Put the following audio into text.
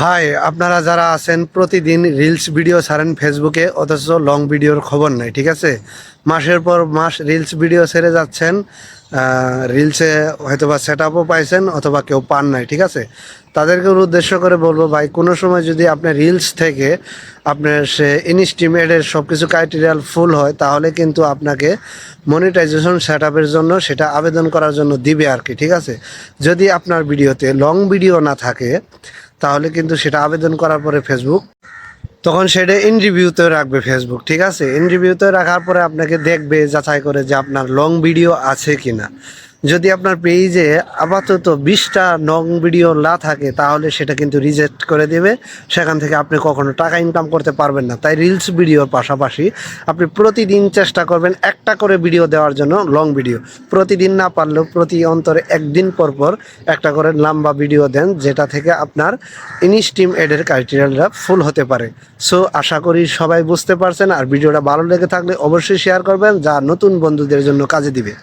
ভাই, আপনারা যারা আছেন, প্রতিদিন রিলস ভিডিও ছাড়েন ফেসবুকে অথচ লং ভিডিওর খবর নাই, ঠিক আছে? মাসের পর মাস রিলস ভিডিও ছেড়ে যাচ্ছেন রিলসে হয়তো বা সেট আপও পাইছেন অথবা কেউ পান নাই, ঠিক আছে? তাদেরকে উদ্দেশ্য করে বলব, ভাই, কোনো সময় যদি আপনার রিলস থেকে আপনার সে ইনস্টিমেটের সব কিছু ক্রাইটেরিয়াল ফুল হয়, তাহলে কিন্তু আপনাকে মনিটাইজেশন সেট আপের জন্য সেটা আবেদন করার জন্য দিবে আর কি, ঠিক আছে? যদি আপনার ভিডিওতে লং ভিডিও না থাকে, তাহলে কিন্তু সেটা আবেদন করার পরে ফেসবুক তখন সেটা ইন রিভিউতে রাখবে ফেসবুক ঠিক আছে? ইন রিভিউতে রাখার পরে আপনাকে দেখবে, যাচাই করে যে আপনার লং ভিডিও আছে কিনা। যদি আপনার পেজে আপাতত বিশটা নং ভিডিও না থাকে, তাহলে সেটা কিন্তু রিজেক্ট করে দেবে। সেখান থেকে আপনি কখনো টাকা ইনকাম করতে পারবেন না। তাই রিলস ভিডিওর পাশাপাশি আপনি প্রতিদিন চেষ্টা করবেন একটা করে ভিডিও দেওয়ার জন্য লং ভিডিও প্রতিদিন না পারলেও প্রতি অন্তরে একদিন পর পর একটা করে লম্বা ভিডিও দেন, যেটা থেকে আপনার ইনস্টিম এডের ক্রাইটেরিয়ালটা ফুল হতে পারে। সো আশা করি সবাই বুঝতে পারছেন, আর ভিডিওটা ভালো লেগে থাকলে অবশ্যই শেয়ার করবেন, যা নতুন বন্ধুদের জন্য কাজে দিবে।